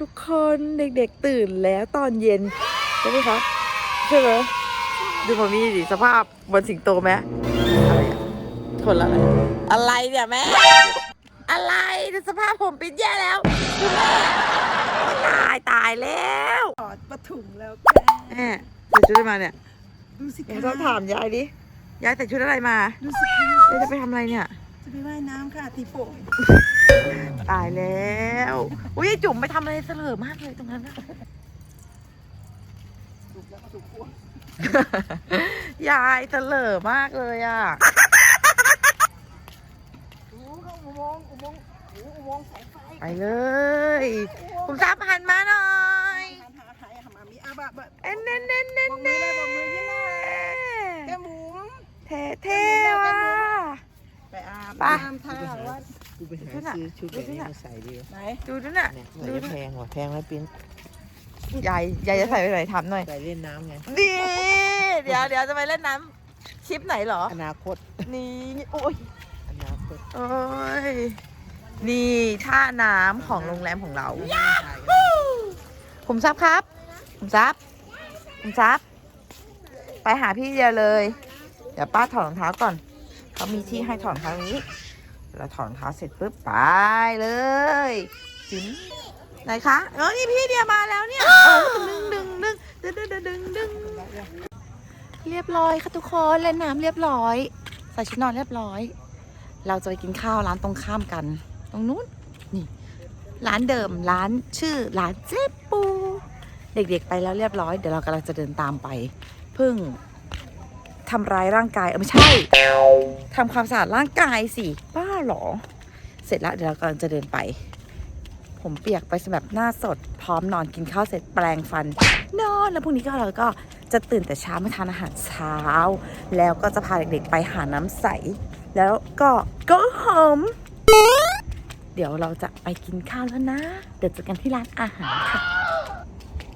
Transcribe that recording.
ทุกคนเด็กๆตื่นแล้วตอนเย็น ใช่ไหมครับใช่ไหมดูมามีดิสภาพบนสิงโตไหมอะไรอะคนละอะไรอะไรเนี่ยแม่ อะไรดูสภาพผมเป็นแย่แล้วดูแม่ตายตายแล้วถอดปะถุงแล้วค่ะแม่ใส่ชุดอะไรมาเนี่ยดูสิเดี๋ยวคะต้องถามยายดิยายใส่ชุดอะไรมาดูสิคะยายจะไปทำอะไรเนี่ยจะไปว่ายน้ำค่ะตีโป่ง ตายแล้วอุ้ยจุ๋มไปทำอะไรเสลอมากเลยตรงนั้นนะยายเสลอมากเลยอะไปเลยคุณซับหันมาหน่อยเอ็นเน้นเน้นเน้น ไปอาบไปน้ำท่าวัดกูไปหาซื้อชุดแบบนี้มาใส่ดีไหนดูนั่นน่ะเนี่ยดูมันจะนแพงว่ะแพงไหมปิ้นยายยายจะใส่ไปไหนทำหน่อยใส่เล่นน้ำไงดีเดี๋ยวเดี๋ยวจะไปเล่นน้ำชิปไหนเหรอ อนาคต นี่โอ้ยอนาคตโอ้ยนี่ท่าน้ำของโรงแรมของเรา ผมซับครับ ผมซับ ผมซับ ไปหาพี่เดียวเลย เดี๋ยวป้าถอดรองเท้าก่อน เขามีที่ให้ถอนเท้านี้ เราถอนเท้าเสร็จปุ๊บไปเลยจิ้มไหนคะเออนี่พี่เดียมาแล้วเนี่ยเออดึงดึงดึงดึงดึงดึงดึงเรียบร้อยค่ะทุกคนเล่นน้ำเรียบร้อย ใส่ชุดนอนเรียบร้อย เราจะไปกินข้าวร้านตรงข้ามกัน ตรงนู้นนี่ ร้านเดิมร้านชื่อร้านเจ๊ปู เด็กๆไปแล้วเรียบร้อย เดี๋ยวเรากำลังจะเดินตามไป พึ่ง ทำร้ายร่างกายเออไม่ใช่ทำความสะอาดร่างกายสิบ้าเหรอ เสร็จแล้วเดี๋ยวเรากำลังจะเดินไป ผมเปียกไปสำหรับหน้าสด พร้อมนอนกินข้าวเสร็จแปรงฟัน นอนแล้วพรุ่งนี้ก็เราก็จะตื่นแต่เช้ามาทานอาหารเช้า แล้วก็จะพาเด็กๆไปหาน้ำใส แล้วก็ go home เดี๋ยวเราจะไปกินข้าวแล้วนะ เดี๋ยวเจอกันที่ร้านอาหารค่ะ